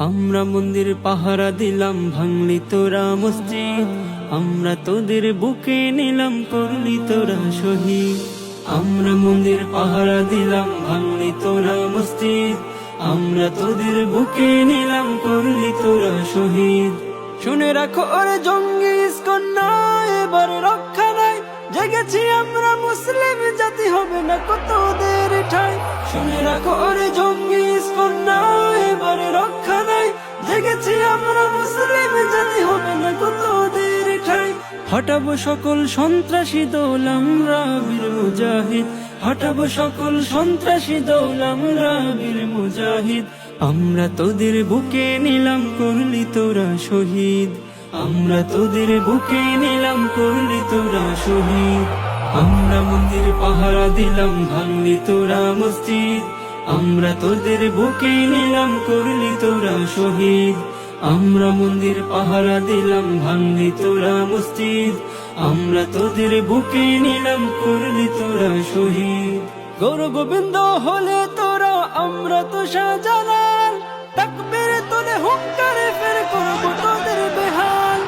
আমরা মন্দির পাহারা দিলাম, ভাঙলি তোরা মসজিদ। আমরা তোদের বুকে নিলাম, করলি তোরা শহীদ। আমরা মন্দির পাহারা দিলাম, ভাঙলি তোরা মসজিদ। আমরা তোদের বুকে নিলাম, করলি তোরা শহীদ। শুনে রাখো ওরে জঙ্গি কন্যা, এবার রক্ষা নাই। জেগেছি আমরা মুসলিম জাতি, হবে না কত ওদের ঠাই। শুনে রাখো ওরে জঙ্গি জেগেছি আমরা মুসলিম, জাতি হবে না কত ওদের ঠাই। হটাবো সকল সন্ত্রাসী দৌল আমরা, বীর মুজাহিদ। হটাবো সকল সন্ত্রাসী দৌল আমরা, বীর মুজাহিদ। আমরা তোদের বুকে নিলাম করলি তোরা শহীদ। আমরা তোদের বুকে নিলাম করলি তোরা শহীদ। আমরা মন্দির পাহারা দিলাম, ভাঙলি তোরা মসজিদ। আমরা তোদের বুকে নিলাম করলি তোরা শহীদ। আমরা মন্দির পাহারা দিলাম, ভাঙলি তোরা মসজিদ। আমরা তোদের বুকে নিলাম করলি তোরা শহীদ। গৌর গোবিন্দ হলে তোরা, আমরা তো শাহজালাল। তাকবীর তোলে হুঙ্কারে ফের করব তোদের বেহাল।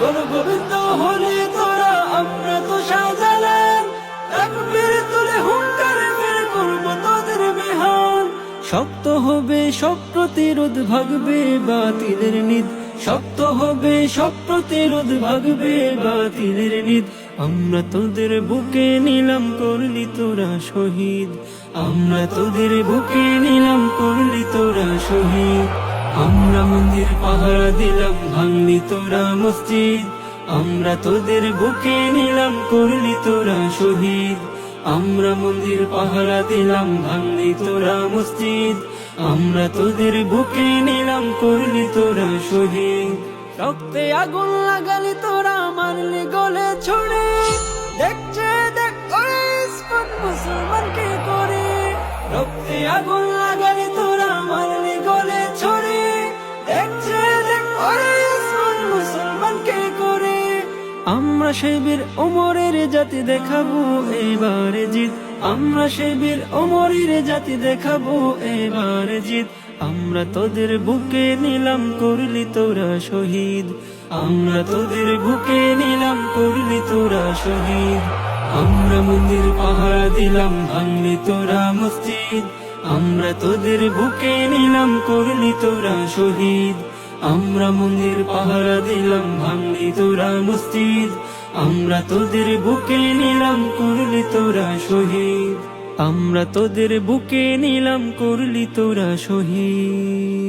গৌর গোবিন্দ হলে তোরা, আমরা তো শাহজালাল। তাকবীর তোলে হুঙ্কারে শক্ত হবে সব প্রতিরোধ ভাগবে, বাতিলের নিদ। শক্ত হবে সব প্রতিরোধ ভাগবে, বাতিলের নিদ। আমরা তোদের বুকে নিলাম করলি তোরা শহীদ। আমরা তোদের বুকে নিলাম করলি তোরা শহীদ। আমরা মন্দির পাহারা দিলাম, ভাঙলি তোরা মসজিদ। আমরা তোদের বুকে নিলাম করলি তোরা শহীদ। আমরা মন্দির পাহারা দিলাম, ভাঙলি তোরা মসজিদ। আমরা তোদের বুকে নিলাম, করলি তোরা শহীদ। রক্তে আগুন লাগালি তোরা, মারলি গলে ছড়ে। দেখছে দেখ মুসলমানকে করে। রক্তে আগুন আমরা সেই বীর ওমরের জাতি দেখাবো এবারে জিত। আমরা সেই বীর ওমরের জাতি দেখাবো এবারে জিত। আমরা তোদের বুকে নিলাম করলি তোরা শহীদ। আমরা তোদের বুকে নিলাম করলি তোরা শহীদ। আমরা মন্দির পাহারা দিলাম, ভাঙলি তোরা মসজিদ। আমরা তোদের বুকে নিলাম করলি তোরা শহীদ। আমরা মন্দির পাহারা দিলাম, ভাঙলি তোরা মসজিদ। আমরা তোদের বুকে নিলাম, করলি তোরা শহীদ। আমরা তোদের বুকে নিলাম, করলি তোরা শহীদ।